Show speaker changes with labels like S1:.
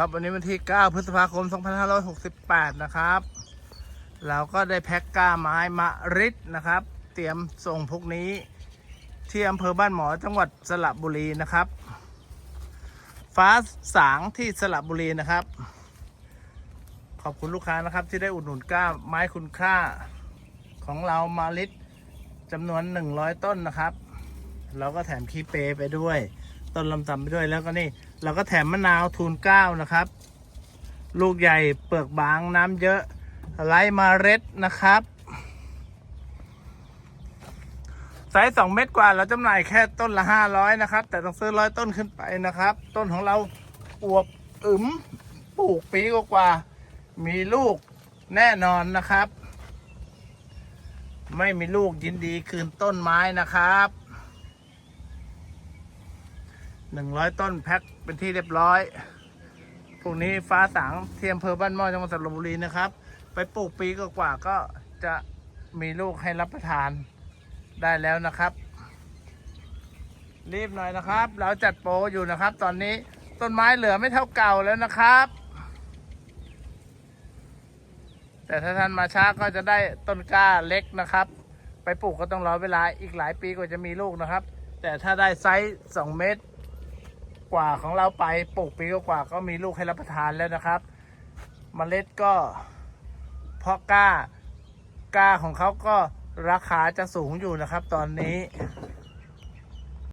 S1: ครับวันนี้วันที่ 9 พฤษภาคม 2568 นะครับ เราก็ได้แพ็กก้าไม้มะริดนะครับ เตรียมส่งพวกนี้ที่อำเภอบ้านหมอจังหวัดสระบุรีนะครับ ฟ้าสางที่สระบุรีนะครับ ขอบคุณลูกค้านะครับที่ได้อุดหนุนก้าไม้คุณค่าของเรามาลิดจำนวน 100 ต้นนะครับ เราก็แถมคีเปไปด้วย ต้นลำตำไปด้วยแล้วก็นี่ เราก็แถมมะนาวทูนเก้านะครับ ลูกใหญ่เปลือกบางน้ำเยอะไร้เมาเร็ดนะครับไซส์สองเม็ดกว่าเราจำหน่ายแค่ต้นละห้าร้อยนะครับ แต่ต้องซื้อร้อยต้นขึ้นไปนะครับ ต้นของเราอวบอึมปลูกปีกว่า มีลูกแน่นอนนะครับ ไม่มีลูกยินดีคืนต้นไม้นะครับ หนึ่งร้อยต้นแพ็คเป็นที่เรียบร้อยพวกนี้ฟ้าสางเทียมเภอบ้านหม้อจังหวัดสระบุรีนะครับ ไปปลูกปีกว่าก็จะมีลูกให้รับประทานได้แล้วนะครับ รีบหน่อยนะครับ เราจัดโปรอยู่นะครับ ตอนนี้ต้นไม้เหลือไม่เท่าเก่าแล้วนะครับ แต่ถ้าท่านมาช้าก็จะได้ต้นกล้าเล็กนะครับ ไปปลูกก็ต้องรอเวลาอีกหลายปีกว่าจะมีลูกนะครับ แต่ถ้าได้ไซส์สองเมตร กว่าของเราไปปลูกปีกว่าก็มีลูกให้รับประทานแล้วนะครับเมล็ดก็เพาะกล้ากล้าของเขาก็ราคาจะสูงอยู่นะครับ ตอนนี้